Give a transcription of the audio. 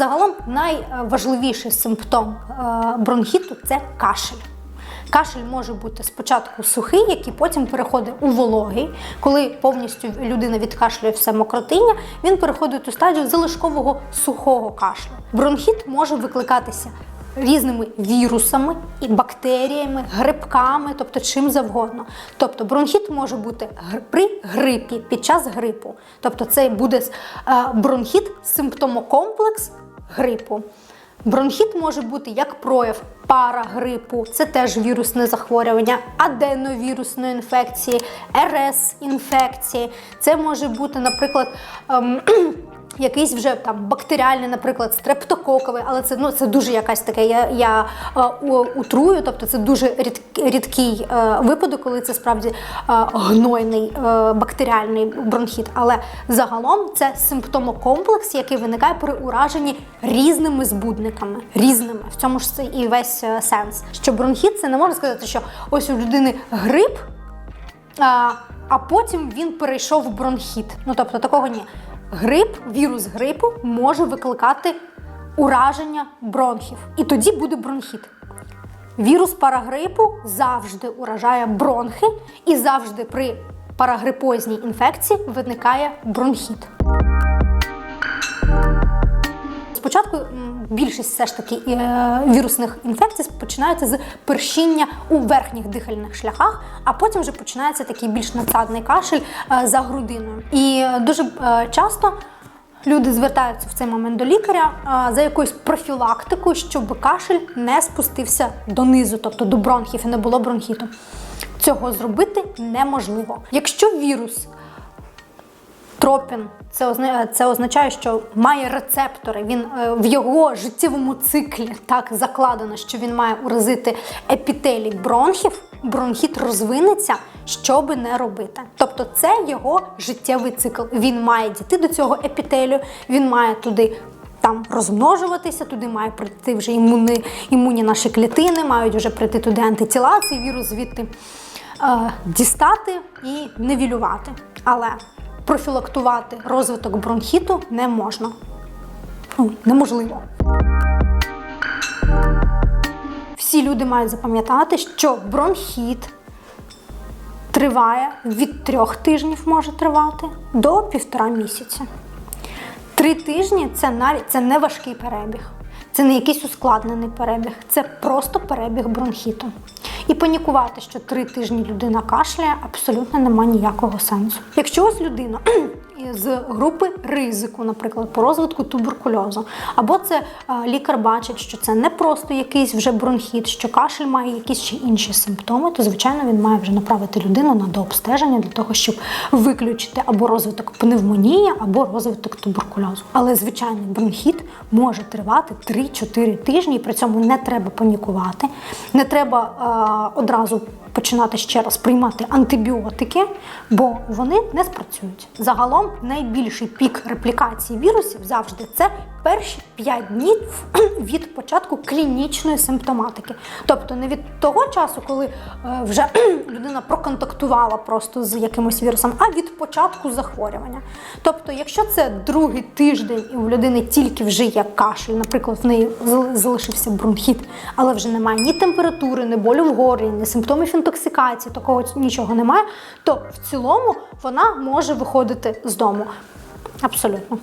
загалом найважливіший симптом е, бронхіту це кашель. Кашель може бути спочатку сухий, який потім переходить у вологий. Коли повністю людина відкашлює все мокротиння, він переходить у стадію залишкового сухого кашлю. Бронхіт може викликатися різними вірусами і бактеріями, грибками, тобто чим завгодно. Тобто бронхіт може бути при грипі під час грипу. Тобто це буде е, бронхіт симптомокомплекс грипу. Бронхіт може бути як прояв парагрипу, це теж вірусне захворювання, аденовірусної інфекції, РС інфекції. Це може бути, наприклад, ем, якийсь вже там бактеріальний, наприклад, стрептококовий, але це ну це дуже якась таке. Я, я е, утрую, тобто це дуже рід, рідкий е, випадок, коли це справді е, гнойний е, бактеріальний бронхіт. Але загалом це симптомокомплекс, який виникає при ураженні різними збудниками. Різними в цьому ж це і весь е, сенс. Що бронхіт це не можна сказати, що ось у людини грип. А, а потім він перейшов в бронхіт. Ну тобто такого ні. Грип, вірус грипу може викликати ураження бронхів. І тоді буде бронхіт. Вірус парагрипу завжди уражає бронхи, і завжди при парагрипозній інфекції виникає бронхіт. Спочатку більшість все ж таки е, вірусних інфекцій починаються з першіння у верхніх дихальних шляхах, а потім вже починається такий більш надсадний кашель е, за грудиною. І дуже е, часто люди звертаються в цей момент до лікаря за якоюсь профілактикою, щоб кашель не спустився донизу, тобто до бронхів і не було бронхіту. Цього зробити неможливо. Якщо вірус Тропін це озна- це означає, що має рецептори. Він е, в його життєвому циклі так закладено, що він має уразити епітелій бронхів. Бронхіт розвинеться, що би не робити. Тобто, це його життєвий цикл. Він має дійти до цього епітелію, він має туди. Там розмножуватися, туди має прийти вже імуни, імунні наші клітини, мають вже прийти туди антитіла, цей вірус звідти е, дістати і невілювати. Але профілактувати розвиток бронхіту не можна. Ну, неможливо. Всі люди мають запам'ятати, що бронхіт триває від трьох тижнів може тривати до півтора місяця. Три тижні це навіть це не важкий перебіг, це не якийсь ускладнений перебіг, це просто перебіг бронхіту. І панікувати, що три тижні людина кашляє, абсолютно немає ніякого сенсу. Якщо ось людина з групи ризику, наприклад, по розвитку туберкульозу, або це е, лікар бачить, що це не просто якийсь вже бронхіт, що кашель має якісь ще інші симптоми, то звичайно він має вже направити людину на дообстеження для того, щоб виключити або розвиток пневмонії, або розвиток туберкульозу. Але звичайний бронхіт може тривати 3-4 тижні, і при цьому не треба панікувати, не треба е, одразу починати ще раз приймати антибіотики, бо вони не спрацюють. Загалом найбільший пік реплікації вірусів завжди це перші 5 днів від початку клінічної симптоматики. Тобто не від того часу, коли е, вже людина проконтактувала просто з якимось вірусом, а від початку захворювання. Тобто, якщо це другий тиждень і у людини тільки вже є кашель, наприклад, в неї залишився бронхіт, але вже немає ні температури, ні болю в горлі, ні симптомів інтоксикації, такого нічого немає, то в цілому вона може виходити з дому. Абсолютно.